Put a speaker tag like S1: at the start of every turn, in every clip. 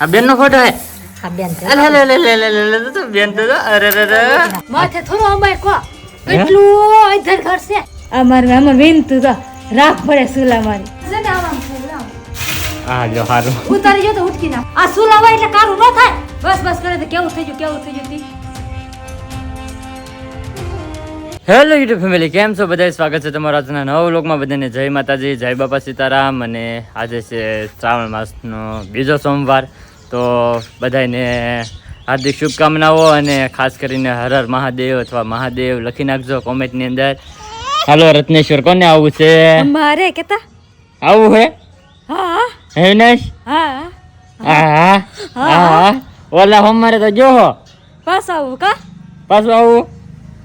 S1: આ બેન નો ફોટો હે?
S2: હા બેન છે.
S1: અલે અલે અલે અલે અલે અલે તો બેન તો અરે અરે અરે
S2: માથે થોડો અંબાઈ કો. એટલું અધર ઘર છે? અમાર અમાર વિનતું તો રાખ પડે સુલા મારી
S1: હારું.
S2: ઉતારી જો તો ઉઠકી ના આ સુલા એટલે કારું ન થાય? બસ બસ કરે તો કેવું થઈ ગયું કેવું થઈ ગયું
S1: હેલો યુટ્યુબ ફેમિલી કેમ છો? બધા સ્વાગત છે તમારા આજના નવા વ્લોગમાં. બધાને જય માતાજી જય બાપા સીતારામ. અને આજે છે શ્રાવણ માસનો બીજો સોમવાર. તો બધાને હાર્દિક શુભકામનાઓ અને ખાસ કરીને હર હર મહાદેવ અથવા મહાદેવ લખી નાખજો કોમેન્ટની અંદર. હાલો રત્નેશ્વર કોને આવું છે?
S2: મારે કેતા?
S1: આવું હે?
S2: હા.
S1: હેવનેશ
S2: હા.
S1: હા. હા ઓલા અમારે તો જો હો.
S2: પાસ આવું કા?
S1: પાછું આવું.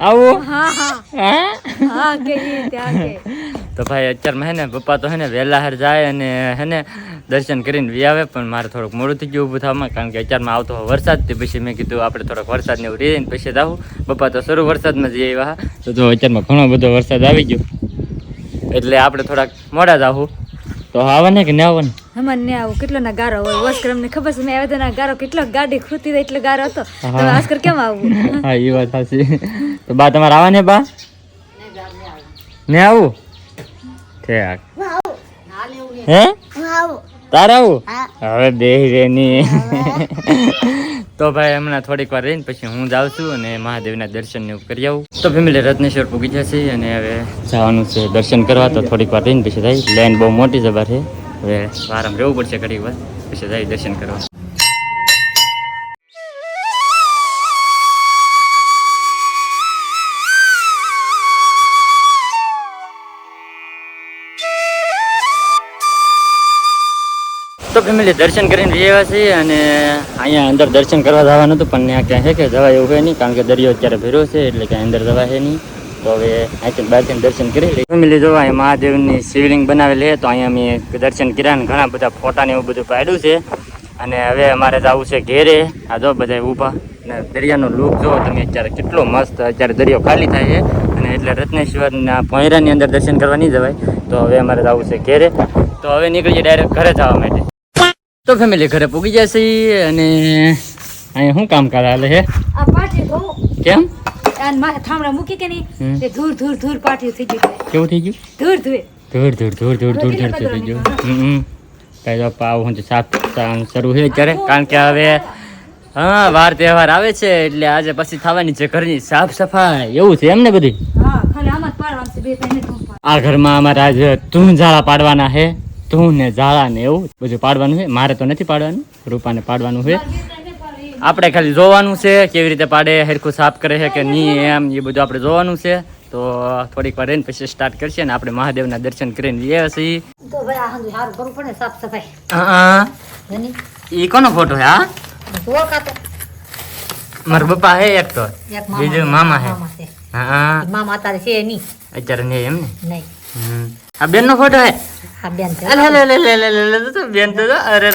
S1: આવું? તો ભાઈ અત્યારમાં હે ને પપ્પા તો હે ને વહેલા હાર જાય અને હે ને દર્શન કરીને વ્યાવે આવે પણ મારે થોડુંક મોડું થઈ ગયું ઊભું થવામાં કારણ કે અત્યારમાં આવતો હોય વરસાદ તે પછી મેં કીધું આપણે થોડોક વરસાદ ને એવું રહીને પછી જાવું પપ્પા તો શરૂ વરસાદમાં જઈ આવ્યા તો જો અત્યારમાં ઘણો બધો વરસાદ આવી ગયો. એટલે આપણે થોડાક મોડા જ આવું. તો આવે ને કે ન આવે
S2: હમણાં ને આવું કેટલો ના ગારો હોય ઓસ્કર અમને ખબર છે મેં આવ્યા ના ગારો કેટલો ગાડી ખૂતી રહી એટલો ગારો હતો. તો ઓસ્કર કેમ આવું?
S1: હા એ વાત સાચી. તો બા તમારે આવા ને બા? ને આવું. ઠેક. હે? તારે આવું? હવે બે રેની તો ભાઈ હમણાં થોડીક વાર રહીને પછી હું જાઉં છું અને મહાદેવના દર્શન ને એવું કરી આવું. તો ફેમિલી રત્નેશ્વર પૂગી જશે અને હવે જવાનું છે દર્શન કરવા તો થોડીક વાર રહીને પછી જાય. લાઈન બહુ મોટી જબર છે હવે વારામ રહેવું પડશે ઘડી વાર, પછી જાય દર્શન કરવા. તો ફેમિલી, દર્શન કરીને આવ્યા છીએ અને અહીંયા અંદર દર્શન કરવા જવાનું હતું, પણ ત્યાં ક્યાં છે કે જવાય એવું હોય નહીં, કારણ કે દરિયો અત્યારે ભેરો છે, એટલે ક્યાં અંદર જવાય નહીં. તો હવે અહીંથી બહારથી દર્શન કરી લઈએ. ફેમિલી જોવા અહીં મહાદેવની શિવલિંગ બનાવેલી છે તો અહીંયા અમે દર્શન કર્યા ને ઘણા બધા ફોટા ને એવું બધું પાડ્યું છે. અને હવે અમારે જવું છે ઘેરે. આ જો બધા ઊભા. અને દરિયાનો લુક જો તમે અત્યારે કેટલો મસ્ત અત્યારે દરિયો ખાલી થાય છે. અને એટલે રત્નેશ્વરના ભોંયરાની અંદર દર્શન કરવા નહીં જવાય. તો હવે અમારે જવું છે ઘેરે. તો હવે નીકળીએ ડાયરેક્ટ ઘરે જવા માટે. તો ફેમિલી ઘરે પૂગી જશે અને અહીંયા શું કામ કરે હાલે હે?
S2: આ પાટી ધોવું
S1: કેમ?
S2: અને માથે થામડા મૂકી કે નહીં તે ધૂર ધૂર ધૂર પાટિયું થઈ ગયું
S1: કેવું થઈ ગયું?
S2: ધૂર ધૂર
S1: ધૂર ધૂર ધૂર ધૂર ધૂર ધૂર થઈ ગયું. હમ કઈ પાવ હું સાફ કરવાનું શરૂ છે અત્યારે. કારણ કે હવે હા વાર તહેવાર આવે છે એટલે આજે પછી થવાની છે ઘરની સાફ સફાઈ. એવું છે એમ ને બધી? આ ઘરમાં અમારે આજે તું ઝાડા પાડવાના છે તું ને ઝાડા ને એવું બધું પાડવાનું છે. મારે તો નથી પાડવાનું. રૂપાને પાડવાનું છે. આપણે ખાલી જોવાનું છે કેવી રીતે પાડે હરખું સાફ કરે છે કે નહીં એમ એ બધું આપણે જોવાનું છે તો થોડીક વાર રહીને પછી સ્ટાર્ટ કરશે ને આપણે મહાદેવના દર્શન કરીને લઈએ છીએ
S2: તો ભાઈ આ સારું કરવું પડે સાફ સફાઈ
S1: હા
S2: જની
S1: એ કોનો ફોટો છે આ
S2: જુઓ કાતો
S1: મારા પપ્પા હે એક તો બીજું મામા હે હા
S2: મામા અત્યારે છે નહીં
S1: અત્યારે નહીં એમ ને
S2: નહીં
S1: આ બેન નો ફોટો હે
S2: બેન લે
S1: લે લે અલે અલે તો બેન તો અરે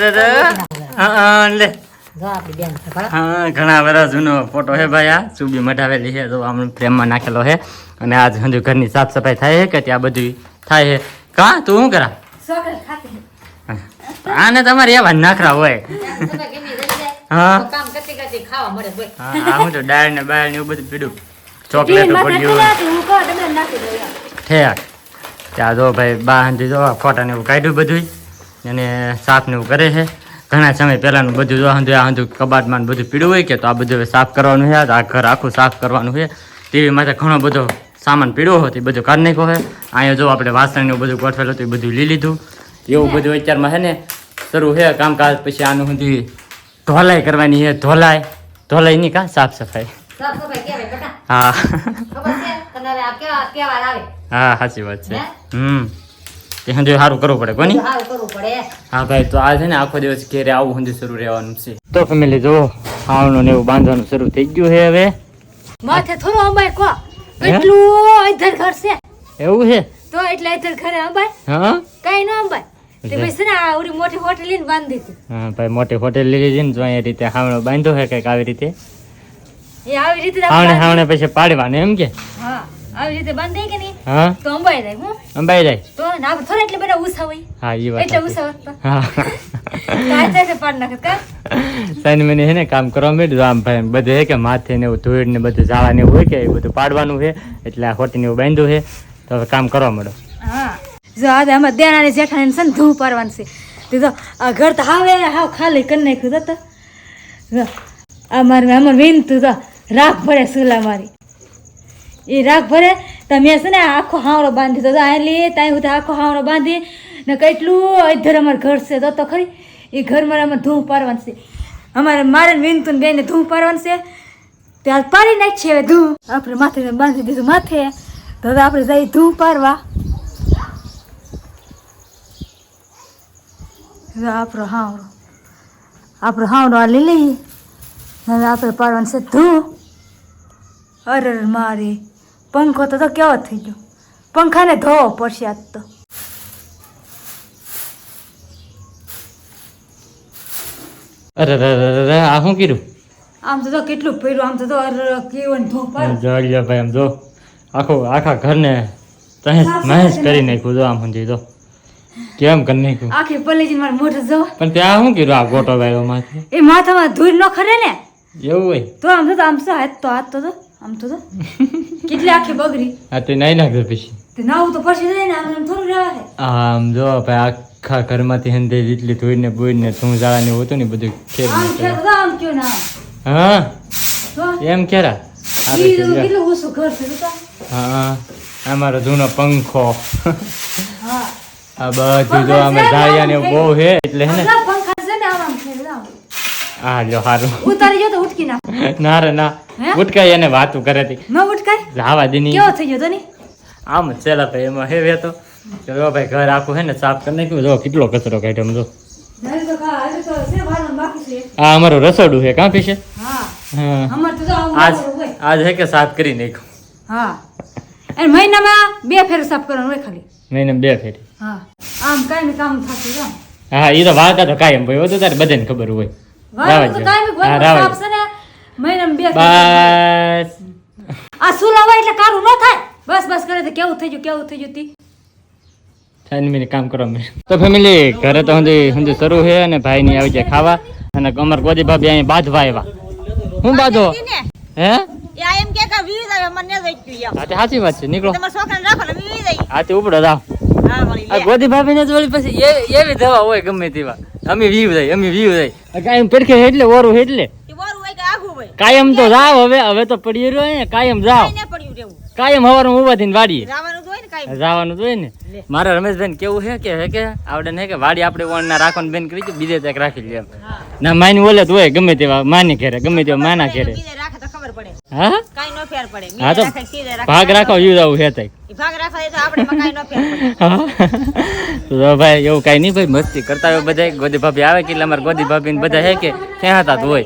S1: હા, લે
S2: છે
S1: હા ઘણા વર્ષ જૂનો ફોટો હે ભાઈ આ ચૂબી મઢાવેલી છે. તો આમ ફ્રેમમાં નાખેલો છે અને આજ હજુ ઘરની સાફ સફાઈ થાય છે કે ત્યાં બધું થાય છે. કા તું શું કરા? આને તમારે એવા નાખરા હોય. હા. હા હું તો ડાળ ને બાળ ને એવું બધું પીડું. ચોકલેટ પડ્યું. ઠેક. ત્યાં જો ભાઈ બા જો ફોટા ને એવું કાઢ્યું બધું અને સાફ ને એવું કરે છે. ઘણા સમય પહેલાનું બધું જો હંધું આ હંધું કબાટમાં બધું પીડ્યું હોય કે તો આ બધું હવે સાફ કરવાનું છે આ ઘર આખું સાફ કરવાનું છે. ટીવી માટે ઘણો બધો સામાન પીડ્યો હતો એ બધું કાઢ નાખ્યો છે. અહીંયા જો આપણે વાસણનું બધું ગોઠવેલું હતું એ બધું લઈ લીધું. એવું બધું અત્યારમાં છે ને શરૂ છે કામકાજ પછી આનું સુધી ધોલાઈ કરવાની છે ધોલાઈ ધોલાઈ નહીં કા સાફ સફાઈ. હા. હા સાચી વાત છે. હમ. હંધું સારું કરવું પડે કોની?
S2: બધું સારું કરવું પડે.
S1: હા ભાઈ તો આ છે ને આખો દિવસ ઘેરે આવું હંધું શરૂ રહેવાનું છે. તો ફેમિલી જો ખાવાનું ને એવું બાંધવાનું શરૂ થઈ ગયું છે હવે.
S2: માથે થોડો અંબાઈ કો. એટલું અધર ઘર છે.
S1: એવું છે?
S2: તો એટલે અધર ઘરે અંબાઈ
S1: હા?
S2: કઈ ન અંબાય. તે ને આ ઓલી મોટી હોટેલ લઈને બાંધી
S1: હા ભાઈ મોટી હોટેલ લીધી ને જો અહીંયા રીતે હાવણો છે કંઈક આવી રીતે.
S2: આવી રીતે જ
S1: હાવણે
S2: આપણે
S1: હાવણે પછી પાડવાનું એમ કે?
S2: હા. આવી રીતે બાંધી કે નહીં?
S1: હા?
S2: તો અંબાઈ જાય હું?
S1: અંબાઈ જાય.
S2: તો ના થોડા એટલે બધા ઉસા હોય.
S1: હા એ વાત
S2: એટલે ઉસા હોત
S1: હા.
S2: કાંઈ છે પાડ નાખે કા?
S1: સાઈન મને હે ને કામ કરવા માંડ્યું આમ ભાઈ બધું હે કે માથે ને એવું ધૂળ ને બધું જાવા ને એવું હોય કે એ બધું પાડવાનું છે એટલે આ ખોટી ને એવું બાંધ્યું છે તો હવે કામ કરવા માંડો.
S2: હા. જો આજે આમાં ને જેઠાને છે ને ધૂ પાડવાનું છે. તે તો ઘર તો હાવે હાવ ખાલી કરી નાખ્યું તો આ મારે અમાર વિનતું તો રાખ પડે સુલા મારી. એ રાખ ભરે, તમે છે ને આખો હાવરો બાંધી તો લે, ત્યાં સુધી આખો હાવરો બાંધી ને કેટલું અધર અમારે ઘર છે, તો તો ખરી. એ ઘર મારે અમારે ધૂ પાડવાનું છે. અમારે મારે વિનતું બેને ધૂમ પાડવાનું છે. ત્યાં પાડી નાખીએ હવે ધૂમ. આપણે માથે બાંધી દીધું માથે. તો હવે આપણે જઈ ધૂમ હવે આપણો હાવરો આપણો હાવડો આ લઈ લઈએ હવે આપણે પાડવાનું છે ધૂમ. અરે અરે મારી. પંખો તો તો કેવો થઈ ગયો? પંખાને ધોવો પડશે આજ તો.
S1: અરે અરે આ શું કર્યું?
S2: આમ તો તો કેટલું પડ્યું આમ તો તો અરે કેવો ધો
S1: જો ભાઈ આમ જો. આખો આખા ઘરને તહેસ મહેસ કરી નાખ્યું જો આમ સમજી દો કેમ કરી નાખ્યું?
S2: આખી પલ્લીજી મારે મોઢે જો.
S1: પણ ત્યાં શું કર્યું આ ગોટો વાયો માથે?
S2: એ માથામાં ધૂળ ન ખરે ને?
S1: એવું હોય.
S2: તો આમ તો આમ તો હાથ તો હાથ તો તો. આમ તો કેટલી આખી બગડી?
S1: આ તે નાઈ નાખજો પછી.
S2: તે નાવું તો પછી જાય ને આમ થોડું રહેવા
S1: આમ જો ભાઈ આખા ઘરમાંથી હંધે જેટલી ધોઈને બોઈને ધૂળ જાળા ને એવું હતું ને બધું ખેર
S2: આમ કયો ના
S1: હા? એમ કેરા.
S2: કેટલું ઓછું ઘર છે.
S1: હા અમારો જૂનો પંખો. આ બધું જો અમે ઝાડિયા ને બહુ છે એટલે હે ને. હા લ્યો હારું.
S2: ઉતારી જો તો ઉટકી ના
S1: ના રે ના? ઉટકાઈ એને વાતું કરે હતી
S2: ન ઉટકાઈ
S1: લાવા દીની
S2: કેવો થઈ ગયો તો ની?
S1: આમ જ છેલ્લા ભાઈ એમાં હે વેતો. ચલો ભાઈ ઘર આખું હે ને સાફ કરી નાખ્યું જો કેટલો કચરો કાઢ્યો જો.
S2: છે છે.
S1: આ અમારું રસોડું છે કાં પીશે?
S2: જો આવું
S1: આજ આજ હે કે સાફ કરી નાખ્યું?
S2: હા. અને મહિનામાં બે ફેર સાફ કરવાનું હોય ખાલી.
S1: નહીં બે ફેરી.
S2: હા. આમ કાંઈ કામ થતું
S1: હા એ તો વાળતા તો કાયમ ભાઈ તો તારે બધાને ખબર હોય.
S2: વાળવાનું તો કાંઈ બી
S1: હા,
S2: ઘરનું
S1: રાવા
S2: સાફ છે ને મહિનામાં બે
S1: બસ.
S2: આ સુલા એટલે કારું ન થાય? બસ બસ કરે તો કેવું થઈ ગયું કેવું થઈ ગયું તી?
S1: ત્રણ મિનિટ કામ કરો મેં તો ફેમિલી ઘરે તો હંધી શરૂ છે અને ભાઈ ની આવી જાય ખાવા. અને કમર ગોદી ભાભી અહીં બાંધવા આવ્યા. હું બાંધો? હે?
S3: એમ કે મને ગયું
S1: સાચી વાત છે. નીકળો.
S3: તમારા છોકરાને રાખો ને
S1: ઉપડો જાવ આ ગોદી ભાભી ને જ વળી પછી એવી દવા હોય ગમે તેવા. અમે વીવ જાય અમે વીવ જાય. કાયમ પડખે એટલે ઓરું એટલે કાયમ તો જાવ હવે હવે તો પડી રહ્યો ને કાયમ જાવ કાયમ હવારમાં ઊભા થઈને વાડીએ. જવાનું જોઈએ ને મારા રમેશભાઈ કેવું છે કે હે કે આવડે ને કે વાડી આપણે વણ ના રાખવાનું બેન કરી બીજે ત્યાં રાખી લે ના માની ઓલે તો હોય ગમે તેવા માની ઘેરે ગમે તેવા માના ઘેરે
S3: બીજે રાખે તો ખબર પડે
S1: હા?
S3: કાંઈ ન ફેર પડે.
S1: હા તો
S3: રાખે સીધે રાખે.
S1: ભાગ રાખો યુ આવું હે તઈ.
S3: ભાગ રાખવા તો આપણે માં કાંઈ ન ફેર પડે.
S1: તો ભાઈ એવું કાઈ નહીં ભાઈ મસ્તી કરતા હોય બધા ગોદી ભાભી આવે કે એટલે ગોદી ભાભી ને બધા હે કે ક્યાં હતા તો હોય.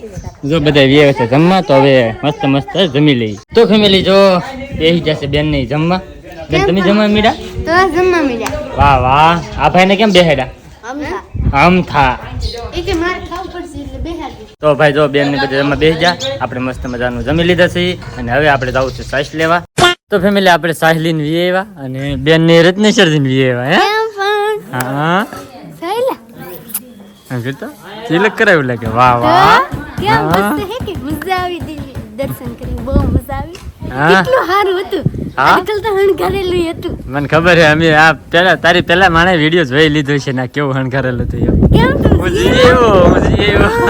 S1: જો બધા વ્યવ છે જમવા તો હવે મસ્ત મસ્ત જમી લઈ તો ફેમિલી જો એ જશે બેન નહીં જમવા. બેન તમે જમવા મીડા?
S4: તો જમવા મળ્યા
S1: વાહ વાહ. આ ભાઈને કેમ બેહેડા આમ થા
S4: એ કે મારે ખાવું પડશે એટલે બેહાડી
S1: તો ભાઈ જો બેન ને બધા જમવા બેસી જા આપણે મસ્ત મજાનું જમી લીધા છીએ અને હવે આપણે જવું છે સાસ લેવા. તો ફેમિલી આપણે સાસ લઈને વી આવ્યા અને બેન ને રત્નેશ્વર જઈને વીએ આવ્યા હે? હા
S4: સહેલા?
S1: તિલક કરાવ્યું લાગે? વાહ વાહ.
S4: કેમ મસ્ત હે. કે? મજા આવી દીદી દર્શન કરી બહુ મજા આવી. કેટલું સારું હતું. આજકાલ તો હણગારેલું હતું.
S1: મને ખબર છે અમે આ પેલા તારી પેલા માણે વીડિયો જોઈ લીધો છે ને કેવું હણકારેલું હતું એમ.
S4: કેમ તો
S1: આવ્યો, હું જઈ આવ્યો.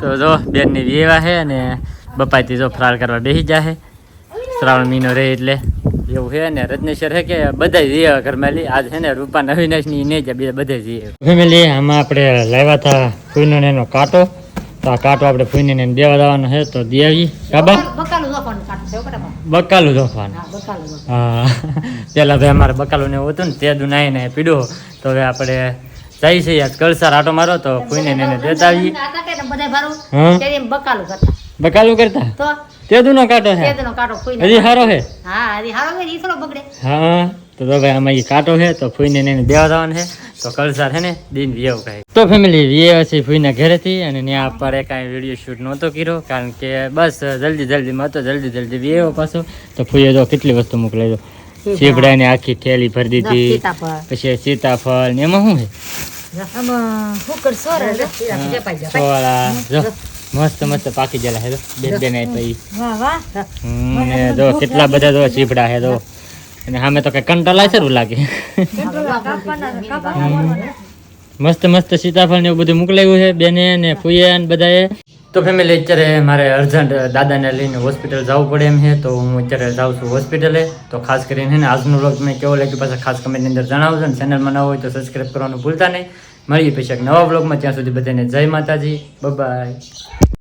S1: તો જો બેનની વિયેવા છે અને બપાઈથી જો ફરાળ કરવા બેસી જાય શ્રાવણ મહિનો રહે એટલે. એવું છે ને રત્નેશ્વર છે કે બધા જઈએ ઘરમાં લી. આજ છે ને રૂપા અવિનાશની નહીં જાય બીજા બધા જઈએ ફેમિલી આમાં આપણે લાવ્યા હતા ફૂઈનો એનો કાંટો. તો આ કાંટો આપણે ફૂઈને ને દેવા દેવાનો છે તો દે આવી કાબા
S3: બકાલું
S1: જોખવાનું
S3: હા બકાલું
S1: પેલા ભાઈ અમારે બકાલું ને એવું હતું ને તે દુનાઈ ને પીડ્યો. તો હવે આપણે જઈ છે યાર કળસાર આટો મારો તો કોઈને ને દેતા
S3: એમ બકાલું કરતા.
S1: બકાલું કરતા?
S3: તો?
S1: તેદુ નો કાટો છે હજી હારો છે?
S3: હા હજી હારો છે ઈ થોડો બગડે.
S1: હા તો તો ભાઈ આમાં કાંટો છે તો ફૂઈને ને એને દેવા જવાનું છે. તો કળસાર છે ને દિન વ્યવ કહે તો ફેમિલી વ્યવ છે ફૂઈના ઘરેથી અને ત્યાં આપણે કાંઈ વીડિયો શૂટ નહોતો કર્યો કારણ કે બસ જલ્દી જલ્દીમાં હતો જલ્દી જલ્દી વ્યવ પાછો. તો ફૂઈએ જો કેટલી વસ્તુ મોકલાઈ દો. ચીપડાની આખી થેલી ભરી દીધી પછી સીતાફળ ને એમાં શું છે?
S2: આમાં
S1: સોળા જો મસ્ત મસ્ત પાકી ગયેલા હે જો. બે બે ને પછી
S2: વાહ વાહ.
S1: જો કેટલા બધા જો ચીપડા હે. તો અને સામે તો કઈ કંટાળા છે એવું લાગે. મસ્ત મસ્ત સીતાફળ ને એવું બધું મોકલાયું છે બેને ને ફુઈએ ને બધાએ. તો ફેમિલી અત્યારે મારે અર્જન્ટ દાદાને લઈને હોસ્પિટલ જવું પડે એમ છે, તો હું અત્યારે જાઉં છું હોસ્પિટલે તો ખાસ કરીને ને આજનો વ્લોગ મેં કેવો લાગ્યો પાછા ખાસ કમેન્ટની અંદર જણાવજો ને ચેનલમાં નવો હોય તો સબસ્ક્રાઈબ કરવાનું ભૂલતા નહીં. મળીએ પછી એક નવા વ્લોગમાં ત્યાં સુધી બધાને જય માતાજી બાય